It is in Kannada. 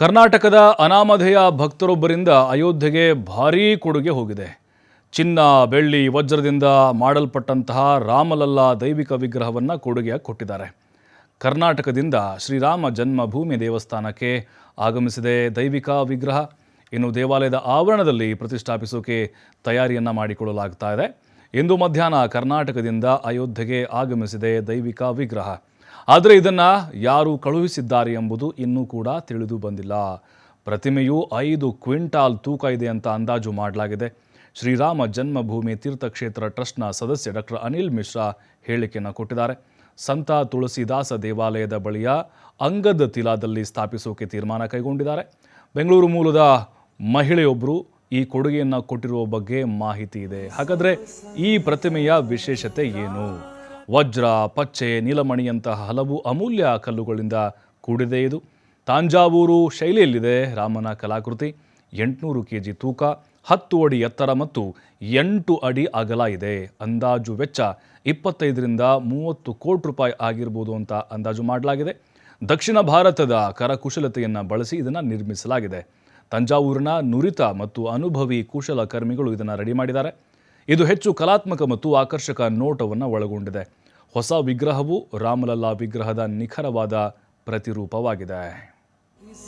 ಕರ್ನಾಟಕದ ಅನಾಮಧೇಯ ಭಕ್ತರೊಬ್ಬರಿಂದ ಅಯೋಧ್ಯೆಗೆ ಭಾರೀ ಕೊಡುಗೆ ಹೋಗಿದೆ. ಚಿನ್ನ, ಬೆಳ್ಳಿ, ವಜ್ರದಿಂದ ಮಾಡಲ್ಪಟ್ಟಂತಹ ರಾಮಲಲ್ಲಾ ದೈವಿಕ ವಿಗ್ರಹವನ್ನು ಕೊಡುಗೆಯಾಗಿ ಕೊಟ್ಟಿದ್ದಾರೆ. ಕರ್ನಾಟಕದಿಂದ ಶ್ರೀರಾಮ ಜನ್ಮಭೂಮಿ ದೇವಸ್ಥಾನಕ್ಕೆ ಆಗಮಿಸಿದೆ ದೈವಿಕ ವಿಗ್ರಹ. ಇನ್ನು ದೇವಾಲಯದ ಆವರಣದಲ್ಲಿ ಪ್ರತಿಷ್ಠಾಪಿಸೋಕೆ ತಯಾರಿಯನ್ನು ಮಾಡಿಕೊಳ್ಳಲಾಗ್ತಾ ಇದೆ. ಇಂದು ಮಧ್ಯಾಹ್ನ ಕರ್ನಾಟಕದಿಂದ ಅಯೋಧ್ಯೆಗೆ ಆಗಮಿಸಿದೆ ದೈವಿಕ ವಿಗ್ರಹ. ಆದರೆ ಇದನ್ನು ಯಾರು ಕಳುಹಿಸಿದ್ದಾರೆ ಎಂಬುದು ಇನ್ನೂ ಕೂಡ ತಿಳಿದು ಬಂದಿಲ್ಲ. ಪ್ರತಿಮೆಯು ಐದು ಕ್ವಿಂಟಾಲ್ ತೂಕ ಇದೆ ಅಂತ ಅಂದಾಜು ಮಾಡಲಾಗಿದೆ. ಶ್ರೀರಾಮ ಜನ್ಮಭೂಮಿ ತೀರ್ಥಕ್ಷೇತ್ರ ಟ್ರಸ್ಟ್ನ ಸದಸ್ಯ ಡಾಕ್ಟರ್ ಅನಿಲ್ ಮಿಶ್ರಾ ಹೇಳಿಕೆಯನ್ನು ಕೊಟ್ಟಿದ್ದಾರೆ. ಸಂತ ತುಳಸಿದಾಸ ದೇವಾಲಯದ ಬಳಿಯ ಅಂಗದ ತಿಲಾದಲ್ಲಿ ಸ್ಥಾಪಿಸೋಕೆ ತೀರ್ಮಾನ ಕೈಗೊಂಡಿದ್ದಾರೆ. ಬೆಂಗಳೂರು ಮೂಲದ ಮಹಿಳೆಯೊಬ್ಬರು ಈ ಕೊಡುಗೆಯನ್ನು ಕೊಟ್ಟಿರುವ ಬಗ್ಗೆ ಮಾಹಿತಿ ಇದೆ. ಹಾಗಾದರೆ ಈ ಪ್ರತಿಮೆಯ ವಿಶೇಷತೆ ಏನು? ವಜ್ರ, ಪಚ್ಚೆ, ನೀಲಮಣಿಯಂತಹ ಹಲವು ಅಮೂಲ್ಯ ಕಲ್ಲುಗಳಿಂದ ಕೂಡಿದೆ ಇದು. ತಾಂಜಾವೂರು ಶೈಲಿಯಲ್ಲಿದೆ ರಾಮನ ಕಲಾಕೃತಿ. ಎಂಟುನೂರು ಕೆ ಜಿ ತೂಕ, ಹತ್ತು ಅಡಿ ಎತ್ತರ ಮತ್ತು ಎಂಟು ಅಡಿ ಅಗಲ ಇದೆ. ಅಂದಾಜು ವೆಚ್ಚ ಇಪ್ಪತ್ತೈದರಿಂದ ಮೂವತ್ತು ಕೋಟಿ ರೂಪಾಯಿ ಆಗಿರ್ಬೋದು ಅಂತ ಅಂದಾಜು ಮಾಡಲಾಗಿದೆ. ದಕ್ಷಿಣ ಭಾರತದ ಕರಕುಶಲತೆಯನ್ನು ಬಳಸಿ ಇದನ್ನು ನಿರ್ಮಿಸಲಾಗಿದೆ. ತಂಜಾವೂರಿನ ನುರಿತ ಮತ್ತು ಅನುಭವಿ ಕುಶಲಕರ್ಮಿಗಳು ಇದನ್ನು ರೆಡಿ ಮಾಡಿದ್ದಾರೆ. ಇದು ಹೆಚ್ಚು ಕಲಾತ್ಮಕ ಮತ್ತು ಆಕರ್ಷಕ ನೋಟವನ್ನು ಒಳಗೊಂಡಿದೆ. ಹೊಸ ವಿಗ್ರಹವು ರಾಮಲಲ್ಲಾ ವಿಗ್ರಹದ ನಿಖರವಾದ ಪ್ರತಿರೂಪವಾಗಿದೆ.